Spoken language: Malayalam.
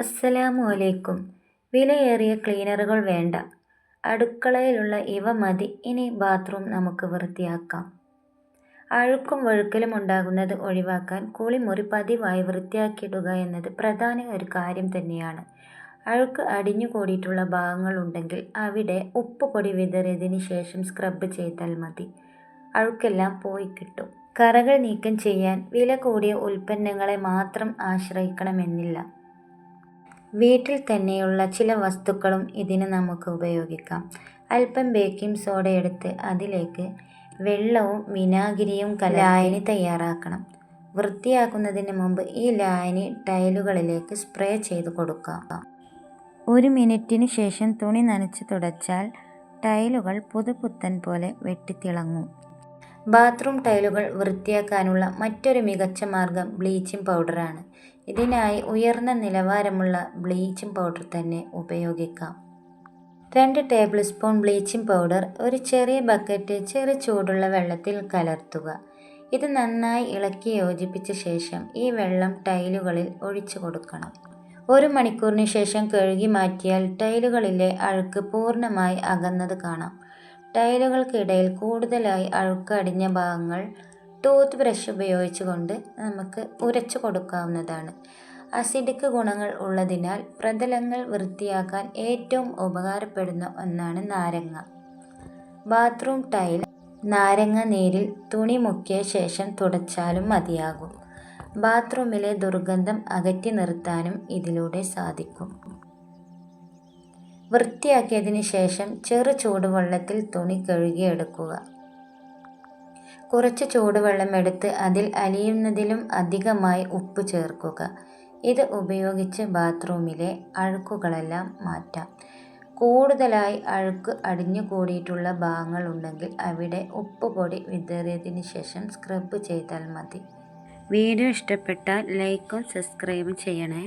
അസ്സലാമു അലൈക്കും. വിലയേറിയ ക്ലീനറുകൾ വേണ്ട. അടുക്കളയിലുള്ള ഇവ മതി. ഇനി ബാത്റൂം നമുക്ക് വൃത്തിയാക്കാം. അഴുക്കും വഴുക്കലും ഉണ്ടാകുന്നത് ഒഴിവാക്കാൻ കുളിമുറി പതിവായി വൃത്തിയാക്കിയിടുക എന്നത് പ്രധാന ഒരു കാര്യം തന്നെയാണ്. അഴുക്ക് അടിഞ്ഞുകൂടിയിട്ടുള്ള ഭാഗങ്ങളുണ്ടെങ്കിൽ അവിടെ ഉപ്പ് പൊടി വിതറിയതിന് ശേഷം സ്ക്രബ് ചെയ്താൽ മതി. അഴുക്കെല്ലാം പോയി കിട്ടും. കറകൾ നീക്കം ചെയ്യാൻ വില കൂടിയ ഉൽപ്പന്നങ്ങളെ മാത്രം ആശ്രയിക്കണമെന്നില്ല. വീട്ടിൽ തന്നെയുള്ള ചില വസ്തുക്കളും ഇതിന് നമുക്ക് ഉപയോഗിക്കാം. അല്പം ബേക്കിംഗ് സോഡ എടുത്ത് അതിലേക്ക് വെള്ളവും വിനാഗിരിയും ലായനി തയ്യാറാക്കണം. വൃത്തിയാക്കുന്നതിന് മുമ്പ് ഈ ലായനി ടൈലുകളിലേക്ക് സ്പ്രേ ചെയ്ത് കൊടുക്കുക. ഒരു മിനിറ്റിന് ശേഷം തുണി നനച്ച് തുടച്ചാൽ ടൈലുകൾ പുതുപുത്തൻ പോലെ വെട്ടിത്തിളങ്ങും. ബാത്റൂം ടൈലുകൾ വൃത്തിയാക്കാനുള്ള മറ്റൊരു മികച്ച മാർഗം ബ്ലീച്ചിങ് പൗഡറാണ്. ഇതിനായി ഉയർന്ന നിലവാരമുള്ള ബ്ലീച്ചിങ് പൗഡർ തന്നെ ഉപയോഗിക്കാം. രണ്ട് ടേബിൾ സ്പൂൺ ബ്ലീച്ചിങ് പൗഡർ ഒരു ചെറിയ ബക്കറ്റ് ചെറു ചൂടുള്ള വെള്ളത്തിൽ കലർത്തുക. ഇത് നന്നായി ഇളക്കി യോജിപ്പിച്ച ശേഷം ഈ വെള്ളം ടൈലുകളിൽ ഒഴിച്ചു കൊടുക്കണം. ഒരു മണിക്കൂറിന് ശേഷം കഴുകി മാറ്റിയാൽ ടൈലുകളിലെ അഴുക്ക് പൂർണമായി അകന്നത് കാണാം. ടൈലുകൾക്കിടയിൽ കൂടുതലായി അഴുക്ക് അടിഞ്ഞ ഭാഗങ്ങൾ ടൂത്ത് ബ്രഷ് ഉപയോഗിച്ചുകൊണ്ട് നമുക്ക് ഉരച്ചു കൊടുക്കാവുന്നതാണ്. അസിഡിക് ഗുണങ്ങൾ ഉള്ളതിനാൽ പ്രതലങ്ങൾ വൃത്തിയാക്കാൻ ഏറ്റവും ഉപകാരപ്പെടുന്ന ഒന്നാണ് നാരങ്ങ. ബാത്റൂം ടൈൽ നാരങ്ങ നീരിൽ തുണി മുക്കിയ ശേഷം തുടച്ചാലും മതിയാകും. ബാത്റൂമിലെ ദുർഗന്ധം അകറ്റി നിർത്താനും ഇതിലൂടെ സാധിക്കും. വൃത്തിയാക്കിയതിന് ശേഷം ചെറു ചൂടുവെള്ളത്തിൽ തുണി കഴുകിയെടുക്കുക. കുറച്ച് ചൂടുവെള്ളം എടുത്ത് അതിൽ അലിയുന്നതിലും അധികമായി ഉപ്പ് ചേർക്കുക. ഇത് ഉപയോഗിച്ച് ബാത്റൂമിലെ അഴുക്കുകളെല്ലാം മാറ്റാം. കൂടുതലായി അഴുക്ക് അടിഞ്ഞു കൂടിയിട്ടുള്ള ഭാഗങ്ങൾ ഉണ്ടെങ്കിൽ അവിടെ ഉപ്പ് പൊടി വിതറിയതിന് ശേഷം സ്ക്രബ് ചെയ്താൽ മതി. വീഡിയോ ഇഷ്ടപ്പെട്ടാൽ ലൈക്കും സബ്സ്ക്രൈബും ചെയ്യണേ.